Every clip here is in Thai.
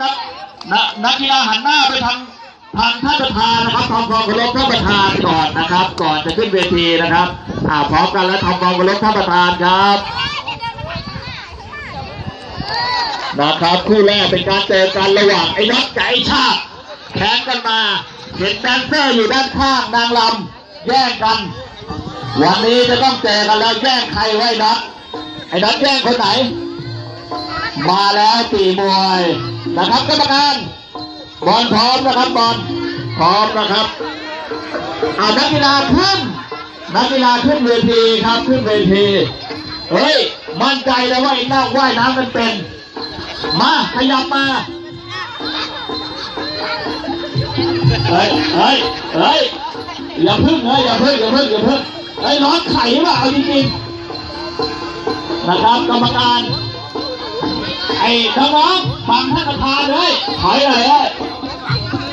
นักนักนักกีฬาหันหน้าไปทางทางท่านประธานนะครับทำความเคารพท่านประธานก่อนนะครับ ก่อนจะขึ้นเวทีนะครับอ่าพร้อมกันแล้วทำความเคารพท่านประธานครับนะครับคู่แรกเป็นการเจอกันระหว่างไอ้น็อตกับไอ้ชาติแข่งกันมา เห็นแดนเซอร์อยู่ด้านข้างนางลำแย่งกัน วันนี้จะต้องเจอกันแล้วแย่งใครไว้น็อตไอ้น็อตแย่งคนไหน มาแล้วตีมวย นะครับกรรมการบอลพร้อมนะครับบอลพร้อมนะครับเอานักกีฬาขึ้นนักกีฬาขึ้นเวทีครับขึ้นเวทีเฮ้ยมั่นใจแล้วว่าไอ้นักว่ายน้ำกันเป็น มาขยับมาเฮ้ยเฮ้ยเฮ้ยอย่าพึ่งเฮ้ยอย่าพึ่งอย่าพึ่งอย่าพึ่งไอ้ร้อนไข่ป่ะเอาจริงๆนะครับกรรมการ ไอ้น้องๆฟังท่านประธานเลยถอยเลยเฮ้ย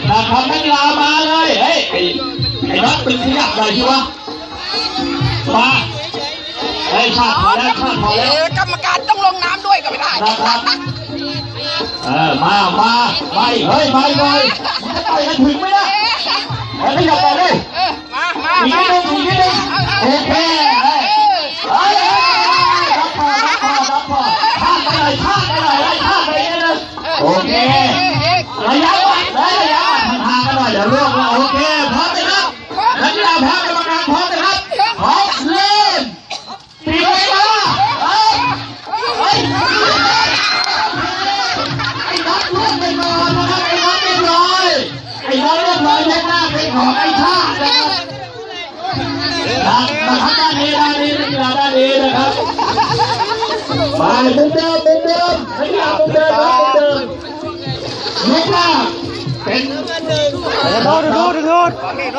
นะครับนักกีฬามาเลยเฮ้ยไอ้ไอ้น็อตตึงขยับหน่อยสิวะมาไอ้ยชาติพอแล้วชาติพอเอแล้วอกรรมการต้องลงน้ำด้วยก็ไม่ได้นะครับ เออ มา มาไปเฮ้ย ไปเลยมันจะต่อยกันถึงไหมเนี่ยเฮ้ยขยับไปเลยเออมา มา อีกมานิดนึงอีกนิดนึงโอเคเฮ้ยเฮ้ยเฮ้ยรับพอรับพอรับพอพาด ไปหน่อยพาดไปหน่อยไล่าดไปนิดนึงโอเคระยะวัดเลยระยะวัดทางกันหน่อยเดี๋ยวร่วงแล้วโอเคพร้อมไหมครับนักกีฬาพร้อมกรรมการพร้อมไหมครับพร้อมเล่นตีเวลาเฮ้ยเฮ้ยไอ้นักล่วงไปก่อนนะครับไอ้นักเรียบร้อยไอ้นักเรียบร้อยยกหน้าเป็นของไอ้ชาตินะครับนะมาทำด้านนี้ด้านนี้นักกีฬาด้านนี้นะครับ มามุมเดิมมุมเดิมนักกีฬามุมเดิมครับมุมเดิมยกหน้าเป็นโทษโทษโทษ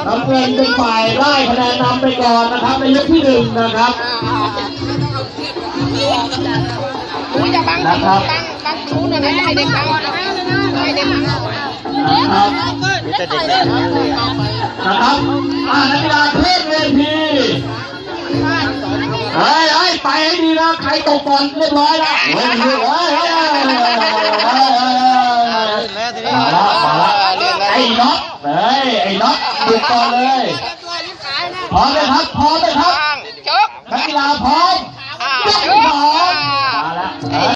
น้ำเงินเป็นฝ่ายได้คะแนนนำไปก่อนนะครับในยกที่หนึ่งนะครับอุ้ยอย่าบังนะครับับงบังคูนะนะให้เด็กบังให้เด็กบังนะครับนะครับอ่านักกีฬาขึ้นเวที ให้ดีนะใครตกก่อนเรียบร้อยแล้วเฮ้ยเฮ้ยเฮ้ยเฮ้ยเฮ้ยมาละมาละไอ้น็อตเฮ้ยไอ้น็อตบุกก่อนเลยพร้อมเลยครับพร้อมเลยครับ